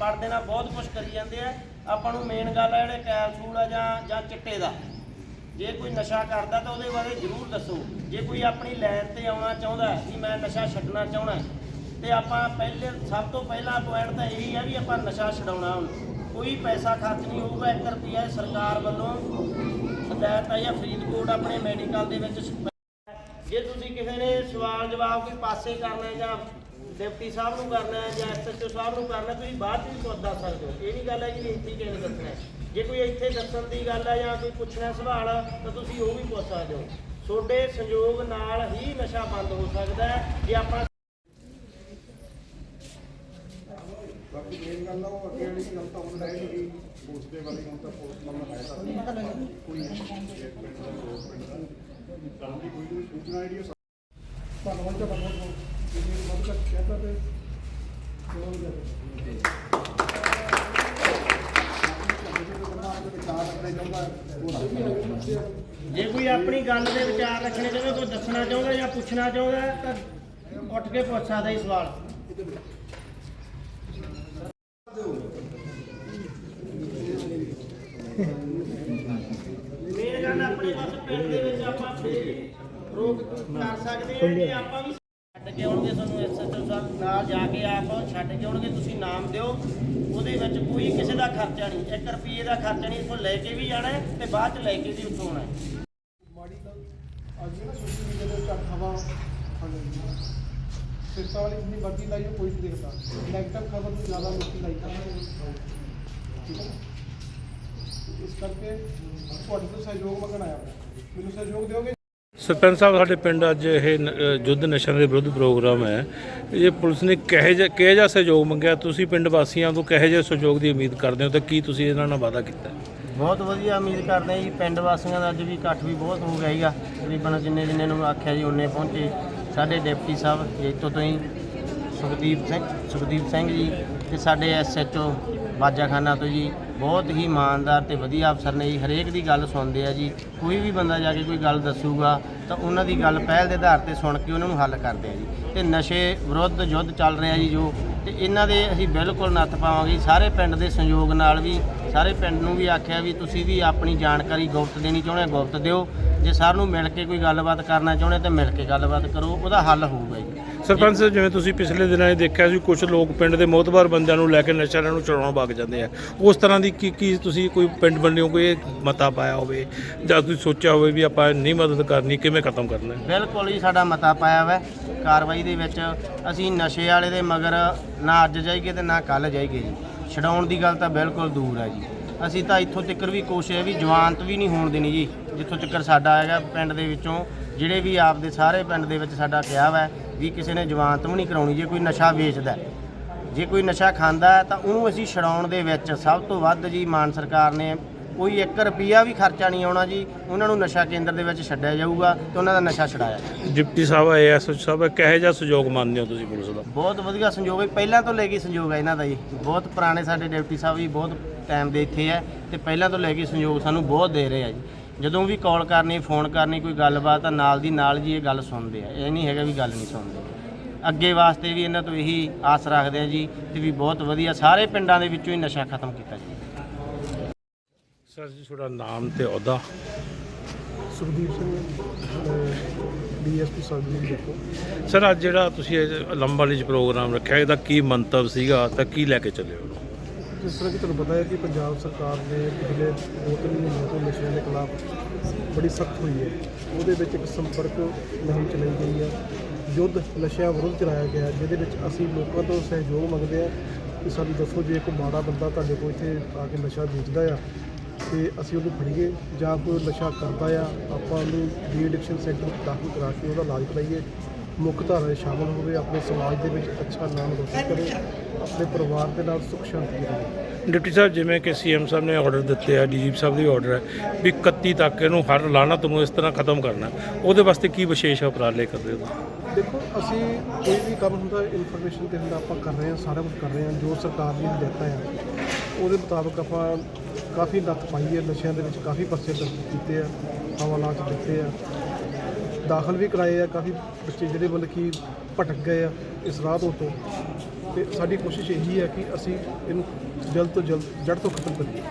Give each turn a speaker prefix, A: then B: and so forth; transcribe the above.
A: ਪੜਦੇ ਨਾਲ ਬਹੁਤ ਕੁਝ ਕਰੀ ਜਾਂਦੇ ਆ। ਆਪਾਂ ਨੂੰ ਮੇਨ ਗੱਲ ਹੈ ਜਿਹੜੇ ਕੈਪਸੂਲ ਆ ਜਾਂ ਜਾਂ ਚਿੱਟੇ ਦਾ। ਜੇ ਕੋਈ ਨਸ਼ਾ ਕਰਦਾ ਤਾਂ ਉਹਦੇ ਬਾਰੇ ਜ਼ਰੂਰ ਦੱਸੋ। ਜੇ ਕੋਈ ਆਪਣੀ ਲਾਈਨ ਤੇ ਆਉਣਾ ਚਾਹੁੰਦਾ ਕਿ ਮੈਂ ਨਸ਼ਾ ਛੱਡਣਾ ਚਾਹੁੰਦਾ ਹੈ, ਤੇ ਆਪਾਂ ਪਹਿਲੇ ਸਭ ਤੋਂ ਪਹਿਲਾਂ ਪੁਆਇੰਟ ਤਾਂ ਇਹੀ ਹੈ ਵੀ ਆਪਾਂ ਨਸ਼ਾ ਛਡਾਉਣਾ ਹੁਣ। ਕੋਈ ਪੈਸਾ ਖਰਚ ਨਹੀਂ ਹੋਊਗਾ 1 ਰੁਪਿਆ ਸਰਕਾਰ ਵੱਲੋਂ ਹਦਾਇਤ ਹੈ ਜਾਂ ਫਰੀਦਕੋਟ ਆਪਣੇ ਮੈਡੀਕਲ ਦੇ ਵਿੱਚ ਜੇ ਤੁਸੀਂ ਕਿਸੇ ਨੇ ਸਵਾਲ ਜਵਾਬ ਕੋਈ ਪਾਸੇ ਕਰਨਾ ਜਾਂ ਡਿਪਟੀ ਸਾਹਿਬ ਨੂੰ ਕਰਨਾ ਹੈ ਜਾਂ ਐਸਐਚਓ ਸਾਹਿਬ ਨੂੰ ਕਰਨਾ ਤੁਸੀਂ ਬਾਅਦ ਚ ਵੀ ਪੁੱਛ ਦੱਸ ਸਕਦੇ ਹੋ। ਇਹ ਨਹੀਂ ਗੱਲ ਹੈ ਕਿ ਵੀ ਇੱਥੇ ਕਿਹਨੇ ਦੱਸਣਾ ਹੈ। ਜੇ ਕੋਈ ਇੱਥੇ ਦੱਸਣ ਦੀ ਗੱਲ ਹੈ ਜਾਂ ਕੋਈ ਪੁੱਛਣਾ ਸਵਾਲ, ਤਾਂ ਤੁਸੀਂ ਉਹ ਵੀ ਪੁੱਛ ਸਕਦੇ ਹੋ। ਤੁਹਾਡੇ ਸੰਯੋਗ ਨਾਲ ਹੀ ਨਸ਼ਾ ਬੰਦ ਹੋ ਸਕਦਾ ਹੈ, ਜੇ ਆਪਾਂ
B: ਬਾਕੀ ਮੇਨ ਗੱਲ ਆ ਉਹ ਅੱਗੇ ਵਾਲੀ ਗੱਲ ਤਾਂ ਹੁਣ ਹੈ ਨਹੀਂ ਕਿ ਪੋਸਟ ਦੇ ਵਾਲੀ, ਹੁਣ ਤਾਂ ਪੋਸਟ ਨੰਬਰ ਹੈ ਤਾਂ ਕੋਈ ਇੱਕ ਪਿੰਡ ਦਾ ਦੋ ਪਿੰਡ ਦਾ ਕੰਮ ਦੀ ਕੋਈ ਵੀ ਸੂਚਨਾ ਆਈਡੀ ਤੁਹਾਨੂੰ ਹੁਣ ਤਾਂ ਬੰਦ ਹੋ ਜੇ
A: ਕੋਈ ਆਪਣੀ ਗੱਲ ਦੇ ਵਿਚਾਰ ਰੱਖਣੇ ਚਾਹੁੰਦਾ, ਕੋਈ ਦੱਸਣਾ ਚਾਹੁੰਦਾ ਜਾਂ ਪੁੱਛਣਾ ਚਾਹੁੰਦਾ, ਤਾਂ ਉੱਠ ਕੇ ਪੁੱਛ ਸਕਦਾ ਇਹ ਸਵਾਲ। ਮੇਨ ਗੱਲ ਆਪਣੇ ਬਸ ਪਿੰਡ ਦੇ ਵਿੱਚ ਆਪਾਂ ਫੇਰ ਰੋਕ ਕਰ ਸਕਦੇ ਹਾਂ ਕਿ ਆਪਾਂ ਵੀ ਕੇ ਆਉਣਗੇ ਤੁਹਾਨੂੰ ਐਸਐਚਓ ਸਾਹਿਬ ਨਾਲ ਜਾ ਕੇ ਆਪ ਛੱਡ ਕੇ ਆਉਣਗੇ, ਤੁਸੀਂ ਨਾਮ ਦਿਓ। ਉਹਦੇ ਵਿੱਚ ਕੋਈ ਕਿਸੇ ਦਾ ਖਰਚਾ ਨਹੀਂ। 1 ਰੁਪਏ ਦਾ ਖਰਚਾ ਨਹੀਂ, ਇੱਥੋਂ ਲੈ ਕੇ ਵੀ ਜਾਣਾ ਤੇ ਬਾਅਦ ਚ ਲੈ ਕੇ ਵੀ ਉੱਥੋਂ ਆਉਣਾ
B: ਮਾੜੀ ਗੱਲ, ਅੱਜ ਨਾ ਸੋਸ਼ਲ ਮੀਡੀਆ ਦੇ ਉੱਤੇ ਹਵਾ ਸਿਰਸਾ ਵਾਲੀ ਜਿੰਨੀ ਮਰਜ਼ੀ ਲਾਈ ਉਹ ਕੋਈ ਨਹੀਂ ਦੇਖਦਾ। ਨੈਗੇਟਿਵ ਖਬਰ ਨੂੰ ਜ਼ਿਆਦਾ ਲੋਕੀ ਲਾਈਕ ਠੀਕ ਹੈ ਇਸ ਕਰਕੇ ਤੁਹਾਡੇ ਤੋਂ ਸਹਿਯੋਗ ਮੰਗਣ ਆਇਆ ਮੈਨੂੰ ਸਹਿਯੋਗ ਦਿਓਗੇ?
C: ਸਰਪੰਚ ਸਾਹਿਬ ਸਾਡੇ ਪਿੰਡ ਅੱਜ ਇਹ ਨ- ਅ, ਯੁੱਧ ਨਸ਼ਿਆਂ ਦੇ ਵਿਰੁੱਧ ਪ੍ਰੋਗਰਾਮ ਹੈ। ਇਹ ਪੁਲਿਸ ਨੇ ਕਿਹੋ ਜਿਹਾ ਕਿਹੋ ਜਿਹਾ ਸਹਿਯੋਗ ਮੰਗਿਆ? ਤੁਸੀਂ ਪਿੰਡ ਵਾਸੀਆਂ ਤੋਂ ਕਿਹੋ ਜਿਹੇ ਸਹਿਯੋਗ ਦੀ ਉਮੀਦ ਕਰਦੇ ਹੋ ਤੇ ਕੀ ਤੁਸੀਂ ਇਹਨਾਂ ਨਾਲ ਵਾਅਦਾ ਕੀਤਾ?
A: ਬਹੁਤ ਵਧੀਆ ਉਮੀਦ ਕਰਦੇ ਹਾਂ ਜੀ। ਪਿੰਡ ਵਾਸੀਆਂ ਦਾ ਅੱਜ ਵੀ ਇਕੱਠ ਵੀ ਬਹੁਤ ਹੋ ਗਿਆ ਹੀਗਾ ਤਕਰੀਬਨ ਜਿੰਨੇ ਜਿੰਨੇ ਨੂੰ ਆਖਿਆ ਜੀ ਉਹਨੇ ਪਹੁੰਚੇ। ਸਾਡੇ ਡਿਪਟੀ ਸਾਹਿਬ ਜੇਤੋ ਤੋਂ ਹੀ ਸੁਖਦੀਪ ਸਿੰਘ ਸੁਖਦੀਪ ਸਿੰਘ ਜੀ ਤੇ ਸਾਡੇ ਐਸਐਚਓ ਬਾਜਾਖਾਨਾ ਤੋਂ ਜੀ। ਬਹੁਤ ਹੀ ਇਮਾਨਦਾਰ ਤੇ ਵਧੀਆ ਅਫਸਰ ਨੇ ਜੀ। ਹਰੇਕ ਦੀ ਗੱਲ ਸੁਣਦੇ ਆ ਜੀ। ਕੋਈ ਵੀ ਬੰਦਾ ਜਾ ਕੇ ਕੋਈ ਗੱਲ ਦੱਸੂਗਾ, ਤਾਂ ਉਹਨਾਂ ਦੀ ਗੱਲ ਪਹਿਲ ਦੇ ਆਧਾਰ ਤੇ ਸੁਣ ਕੇ ਉਹਨਾਂ ਨੂੰ ਹੱਲ ਕਰਦੇ ਆ ਜੀ। ਤੇ ਨਸ਼ੇ ਵਿਰੁੱਧ ਯੁੱਧ ਚੱਲ ਰਿਹਾ ਜੀ ਜੋ। ਤੇ ਇਹਨਾਂ ਦੇ ਅਸੀਂ ਬਿਲਕੁਲ ਨੱਥ ਪਾਵਾਂਗੇ। ਸਾਰੇ ਪਿੰਡ ਦੇ ਸੰਯੋਗ ਨਾਲ ਵੀ, ਸਾਰੇ ਪਿੰਡ ਨੂੰ ਵੀ ਆਖਿਆ ਵੀ ਤੁਸੀਂ ਵੀ ਆਪਣੀ ਜਾਣਕਾਰੀ ਗੁਪਤ ਦੇਣੀ ਚਾਹੁੰਦੇ ਗੁਪਤ ਦਿਓ। ਜੇ ਸਾਰ ਨੂੰ ਮਿਲ ਕੇ ਕੋਈ ਗੱਲਬਾਤ ਕਰਨਾ ਚਾਹੁੰਦੇ ਤਾਂ ਮਿਲ ਕੇ ਗੱਲਬਾਤ ਕਰੋ। ਉਹਦਾ ਹੱਲ ਹੋਊਗਾ ਜੀ।
C: ਸਰਪੰਚ ਸਾਹਿਬ, ਜਿਵੇਂ ਤੁਸੀਂ ਪਿਛਲੇ ਦਿਨਾਂ 'ਚ ਦੇਖਿਆ ਸੀ ਕੁਝ ਲੋਕ ਪਿੰਡ ਦੇ ਮੋਤਬਾਰ ਬੰਦਿਆਂ ਨੂੰ ਲੈ ਕੇ ਨਸ਼ਿਆਂ ਨੂੰ ਚੜਾਉਣ ਵਗ ਜਾਂਦੇ ਆ। ਉਸ ਤਰ੍ਹਾਂ ਦੀ ਕੀ ਕੀ ਤੁਸੀਂ ਕੋਈ ਪਿੰਡ ਬੰਦਿਓ ਕੋਈ ਮਤਾ ਪਾਇਆ ਹੋਵੇ? ਜਾਂ ਤੁਸੀਂ ਸੋਚਿਆ ਹੋਵੇ ਵੀ ਆਪਾਂ ਨਹੀਂ ਮਦਦ ਕਰਨੀ, ਕਿਵੇਂ ਖਤਮ ਕਰਨਾ ਹੈ?
A: ਬਿਲਕੁਲ ਹੀ ਸਾਡਾ ਮਤਾ ਪਾਇਆ ਵਾ। ਕਾਰਵਾਈ ਦੇ ਵਿੱਚ ਅਸੀਂ ਨਸ਼ੇ ਵਾਲੇ ਦੇ ਮਗਰ ਨਾ ਅੱਜ ਜਾਈਏ ਤੇ ਨਾ ਕੱਲ ਜਾਈਏ ਜੀ। ਛਡਾਉਣ ਦੀ ਗੱਲ ਤਾਂ ਬਿਲਕੁਲ ਦੂਰ ਹੈ ਜੀ। ਅਸੀਂ ਤਾਂ ਇੱਥੋਂ ਤੱਕ ਵੀ ਕੋਸ਼ਿਸ਼ ਹੈ ਵੀ ਜਵਾਨਤ ਵੀ ਨਹੀਂ ਹੋਣ ਦੇਣੀ ਜੀ, ਜਿੱਥੋਂ ਤੱਕ ਸਾਡਾ ਹੈਗਾ ਪਿੰਡ ਦੇ ਵਿੱਚੋਂ, ਜਿਹੜੇ ਵੀ ਆਪਦੇ ਸਾਰੇ ਪਿੰਡ ਦੇ ਵਿੱਚ ਸਾਡਾ ਕਿਹਾ ਵਾ ਵੀ ਕਿਸੇ ਨੇ ਜਵਾਨਤ ਵੀ ਨਹੀਂ ਕਰਾਉਣੀ, ਜੇ ਕੋਈ ਨਸ਼ਾ ਵੇਚਦਾ ਜੇ ਕੋਈ ਨਸ਼ਾ ਖਾਂਦਾ ਤਾਂ ਉਹਨੂੰ ਅਸੀਂ ਛਡਾਉਣ ਦੇ ਵਿੱਚ ਸਭ ਤੋਂ ਵੱਧ ਜੀ ਮਾਨ ਸਰਕਾਰ ਨੇ ਕੋਈ 1 ਰੁਪਿਆ ਵੀ ਖਰਚਾ ਨਹੀਂ ਆਉਣਾ ਜੀ। ਉਹਨਾਂ ਨੂੰ ਨਸ਼ਾ ਕੇਂਦਰ ਦੇ ਵਿੱਚ ਛੱਡਿਆ ਜਾਊਗਾ ਤੇ ਉਹਨਾਂ ਦਾ ਨਸ਼ਾ ਛਡਾਇਆ ਜਾਊਗਾ।
C: ਡਿਪਟੀ ਸਾਹਿਬ ਐਸਐਚ ਸਾਹਿਬ ਕਹੇ ਜਿਹਾ ਸਹਿਯੋਗ ਮੰਨਦੇ ਹੋ ਤੁਸੀਂ ਪੁਲਿਸ ਦਾ?
A: ਬਹੁਤ ਵਧੀਆ ਸੰਯੋਗ ਹੈ। ਪਹਿਲਾਂ ਤੋਂ ਲੈ ਕੇ ਸੰਯੋਗ ਹੈ ਇਹਨਾਂ ਦਾ ਜੀ। ਬਹੁਤ ਪੁਰਾਣੇ ਸਾਡੇ ਡਿਪਟੀ ਸਾਹਿਬ ਵੀ ਬਹੁਤ ਟਾਈਮ ਦੇ ਇੱਥੇ ਹੈ ਤੇ ਪਹਿਲਾਂ ਤੋਂ ਲੈ ਕੇ ਸੰਯੋਗ ਸਾਨੂੰ ਬਹੁਤ ਦੇ ਰਹੇ ਆ ਜੀ। ਜਦੋਂ ਵੀ ਕਾਲ ਕਰਨੀ ਫੋਨ ਕਰਨੀ ਕੋਈ ਗੱਲਬਾਤ ਆ ਨਾਲ ਦੀ ਨਾਲ ਜੀ ਇਹ ਗੱਲ ਸੁਣਦੇ ਆ। ਇਹ ਨਹੀਂ ਹੈਗਾ ਵੀ ਗੱਲ ਨਹੀਂ ਸੁਣਦੇ। ਅੱਗੇ ਵਾਸਤੇ ਵੀ ਇਹਨਾਂ ਤੋਂ ਇਹੀ ਆਸ ਰੱਖਦੇ ਆ ਜੀ ਤੇ ਵੀ ਬਹੁਤ ਵਧੀਆ ਸਾਰੇ ਪਿੰਡਾਂ ਦੇ ਵਿੱਚੋਂ ਹੀ ਨਸ਼ਾ ਖਤਮ ਕੀਤਾ ਜੀ
C: ਸਰ ਜੀ ਤੁਹਾਡਾ ਨਾਮ ਤੇ ਅਹੁਦਾ?
B: ਸੁਖਦੀਪ ਸਿੰਘ ਡੀਐਸਪੀ ਸਰਜੀਤ ਦੇਖੋ।
C: ਸਰ ਅੱਜ ਜਿਹੜਾ ਤੁਸੀਂ ਲੰਬਾਲੀ 'ਚ ਪ੍ਰੋਗਰਾਮ ਰੱਖਿਆ ਇਹਦਾ ਕੀ ਮੰਤਵ ਸੀਗਾ? ਤਾਂ ਕੀ ਲੈ ਕੇ ਚੱਲੇ ਹੋ?
B: ਜਿਸ ਤਰ੍ਹਾਂ ਕਿ ਤੁਹਾਨੂੰ ਪਤਾ ਹੈ ਕਿ ਪੰਜਾਬ ਸਰਕਾਰ ਨੇ ਪਿਛਲੇ ਦੋ ਤਿੰਨ ਮਹੀਨਿਆਂ ਤੋਂ ਨਸ਼ਿਆਂ ਦੇ ਖਿਲਾਫ ਬੜੀ ਸਖਤ ਹੋਈ ਹੈ। ਉਹਦੇ ਵਿੱਚ ਇੱਕ ਸੰਪਰਕ ਮੁਹਿੰਮ ਚਲਾਈ ਗਈ ਹੈ। ਯੁੱਧ ਨਸ਼ਿਆਂ ਵਿਰੁੱਧ ਚਲਾਇਆ ਗਿਆ ਜਿਹਦੇ ਵਿੱਚ ਅਸੀਂ ਲੋਕਾਂ ਤੋਂ ਸਹਿਯੋਗ ਮੰਗਦੇ ਹਾਂ ਕਿ ਸਾਨੂੰ ਦੱਸੋ ਜੇ ਕੋਈ ਮਾੜਾ ਬੰਦਾ ਤੁਹਾਡੇ ਕੋਲ ਇੱਥੇ ਆ ਕੇ ਨਸ਼ਾ ਵੇਚਦਾ ਆ ਤੇ ਅਸੀਂ ਉਹਨੂੰ ਫੜੀਏ ਜਾਂ ਕੋਈ ਨਸ਼ਾ ਕਰਦਾ ਆ ਆਪਾਂ ਉਹਨੂੰ ਡੀ ਐਡਿਕਸ਼ਨ ਸੈਂਟਰ ਦਾਖਲ ਕਰਾ ਕੇ ਉਹਦਾ ਇਲਾਜ ਕਰਾਈਏ। ਮੁੱਖ ਧਾਰਾ ਵਿੱਚ ਸ਼ਾਮਲ ਹੋਵੇ ਆਪਣੇ ਸਮਾਜ ਦੇ ਵਿੱਚ ਅੱਛਾ ਨਾਮ ਰੋਸ਼ਨ ਕਰੇ ਆਪਣੇ ਪਰਿਵਾਰ ਦੇ ਨਾਲ ਸੁਖ ਸ਼ਾਂਤੀ ਰਹੇ।
C: ਡਿਪਟੀ ਸਾਹਿਬ ਜਿਵੇਂ ਕਿ ਸੀਐਮ ਸਾਹਿਬ ਨੇ ਆਰਡਰ ਦਿੱਤੇ ਆ ਡੀਜੀਪੀ ਸਾਹਿਬ ਦੀ ਆਰਡਰ ਹੈ ਵੀ 31 ਤੱਕ ਇਹਨੂੰ ਹਰ ਲਾਣਤ ਨੂੰ ਇਸ ਤਰ੍ਹਾਂ ਖਤਮ ਕਰਨਾ ਉਹਦੇ ਵਾਸਤੇ ਕੀ ਵਿਸ਼ੇਸ਼ ਉਪਰਾਲੇ ਕਰਦੇ ਹੋ?
B: ਦੇਖੋ ਅਸੀਂ ਕੋਈ ਵੀ ਕੰਮ ਹੁੰਦਾ ਇਨਫੋਰਮੇਸ਼ਨ ਤੇ ਹੁੰਦਾ ਆਪਾਂ ਕਰ ਰਹੇ ਹਾਂ ਸਾਰਾ ਕੁਝ ਕਰ ਰਹੇ ਹਾਂ ਜੋ ਸਰਕਾਰ ਦੀਆਂ ਹਦਾਇਤਾਂ ਆ ਉਹਦੇ ਮੁਤਾਬਕ ਆਪਾਂ ਕਾਫੀ ਨੱਥ ਪਾਈ ਹੈ, ਨਸ਼ਿਆਂ ਦੇ ਵਿੱਚ ਕਾਫੀ ਪਰਚੇ ਦਰਜ ਕੀਤੇ ਆ ਹਵਾਲਾਤ ਦਿੱਤੇ ਆ। ਦਾਖਲ ਵੀ ਕਰਾਏ ਆ, ਕਾਫੀ ਬੱਚੇ ਜਿਹੜੇ ਮਤਲਬ ਕਿ ਭਟਕ ਗਏ ਆ ਇਸ ਰਾਹ ਤੋਂ ਤੋਂ ਤੇ ਸਾਡੀ ਕੋਸ਼ਿਸ਼ ਇਹੀ ਹੈ ਕਿ ਅਸੀਂ ਇਹਨੂੰ ਜਲਦ ਤੋਂ ਜਲਦ ਜੜ ਤੋਂ ਖਤਮ ਕਰੀਏ।